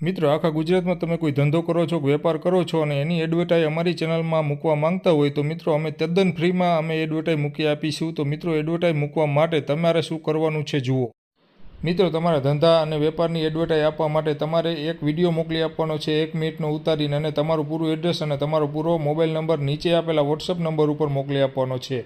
મિત્રો, આખા ગુજરાતમાં તમે કોઈ ધંધો કરો છો વેપાર કરો છો અને એની એડવર્ટાઈ અમારી ચેનલમાં મૂકવા માંગતા હોય તો મિત્રો, અમે તદ્દન ફ્રીમાં અમે એડવર્ટાઈ મૂકી આપીશું. તો મિત્રો એડવર્ટાઈઝ મૂકવા માટે તમારે શું કરવાનું છે, જુઓ. મિત્રો, તમારા ધંધા અને વેપારની એડવર્ટાઈઝ આપવા માટે તમારે એક વીડિયો મોકલી આપવાનો છે, એક મિનિટનો ઉતારીને અને તમારું પૂરું એડ્રેસ અને તમારો પૂરો મોબાઈલ નંબર નીચે આપેલા વોટ્સઅપ નંબર ઉપર મોકલી આપવાનો છે.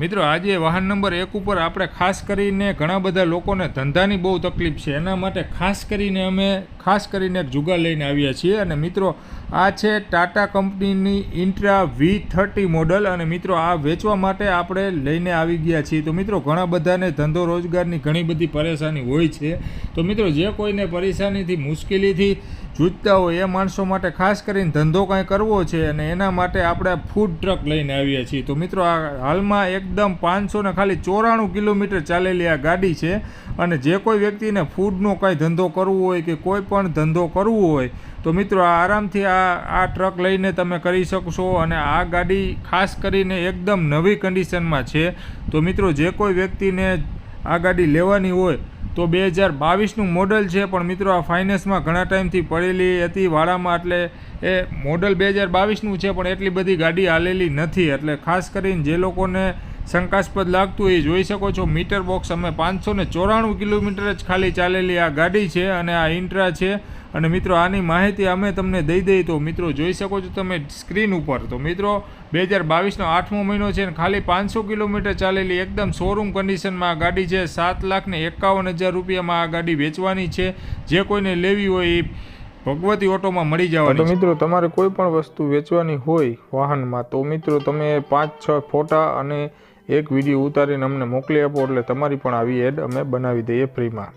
મિત્રો, આજે વાહન નંબર એક ઉપર આપણે ખાસ કરીને ઘણા બધા લોકોને ધંધાની બહુ તકલીફ છે. એના માટે ખાસ કરીને અમે ખાસ કરીને એક જુગાર લઈને આવ્યા છીએ. અને મિત્રો, આ છે ટાટા કંપનીની ઇન્ટ્રા વી થર્ટી મોડલ અને મિત્રો, આ વેચવા માટે આપણે લઈને આવી ગયા છીએ. તો મિત્રો, ઘણા બધાને ધંધો રોજગારની ઘણી બધી પરેશાની હોય છે. તો મિત્રો, જે કોઈને પરેશાનીથી, મુશ્કેલીથી જૂજતા હોય એ માણસો માટે ખાસ કરીને ધંધો કાંઈ કરવો છે અને એના માટે આપણે ફૂડ ટ્રક લઈને આવ્યા છીએ. તો મિત્રો, આ હાલમાં એકદમ પાંચસો ને ખાલી ચોરાણું કિલોમીટર ચાલેલી આ ગાડી છે અને જે કોઈ વ્યક્તિને ફૂડનો કાંઈ ધંધો કરવો હોય કે કોઈ પણ ધંધો કરવો હોય, તો મિત્રો, આ આરામથી આ આ ટ્રક લઈને તમે કરી શકશો અને આ ગાડી ખાસ કરીને એકદમ નવી કન્ડિશનમાં છે. તો મિત્રો, જે કોઈ વ્યક્તિને આ ગાડી લેવાની હોય તો બે હજાર બાવીસનું મોડલ છે, પણ મિત્રો આ ફાઇનાન્સમાં ઘણા ટાઈમથી પડેલી હતી વાળામાં એટલે એ મોડલ બે હજાર બાવીસનું છે, પણ એટલી બધી ગાડી હાલેલી નથી. એટલે ખાસ કરીને જે લોકોને શંકાસ્પદ લાગતું એ જોઈ શકો છો. મીટર બોક્સ અમે પાંચસો ને ચોરાણું કિલોમીટર જ ખાલી ચાલેલી આ ગાડી છે અને આ ઇન્ટ્રા છે. અને મિત્રો આની માહિતી અમે તમને દઈ દઈએ તો મિત્રો જોઈ શકો છો તમે સ્ક્રીન ઉપર. તો મિત્રો બે હજાર બાવીસનો આઠમો મહિનો છે અને ખાલી પાંચસો કિલોમીટર ચાલેલી એકદમ શોરૂમ કન્ડિશનમાં આ ગાડી છે. સાત લાખને એકાવન હજાર રૂપિયામાં આ ગાડી વેચવાની છે. જે કોઈને લેવી હોય એ ભગવતી ઓટોમાં મળી જવાની તો મિત્રો તમારે કોઈ પણ વસ્તુ વેચવાની હોય વાહનમાં તો મિત્રો તમે પાંચ છ ફોટા અને એક વીડિયો ઉતારીને અમને મોકલી આપો એટલે તમારી પણ આવી એડ અમે બનાવી દઈએ ફ્રીમાં.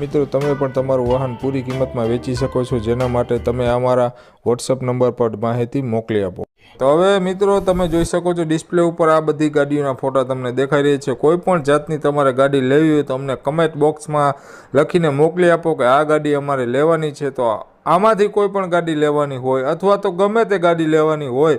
મિત્રો, તમે પણ તમારું વાહન પૂરી કિંમતમાં વેચી શકો છો, જેના માટે તમે અમારા વોટ્સઅપ નંબર પર માહિતી મોકલી આપો. તો હવે મિત્રો, તમે જોઈ શકો છો, ડિસ્પ્લે ઉપર આ બધી ગાડીઓના ફોટા તમને દેખાઈ રહી છે. કોઈ પણ જાતની તમારે ગાડી લેવી હોય તો અમને કમેન્ટ બોક્સમાં લખીને મોકલી આપો કે આ ગાડી અમારે લેવાની છે. તો આમાંથી કોઈ પણ ગાડી લેવાની હોય અથવા તો ગમે તે ગાડી લેવાની હોય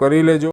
કરી લેજો.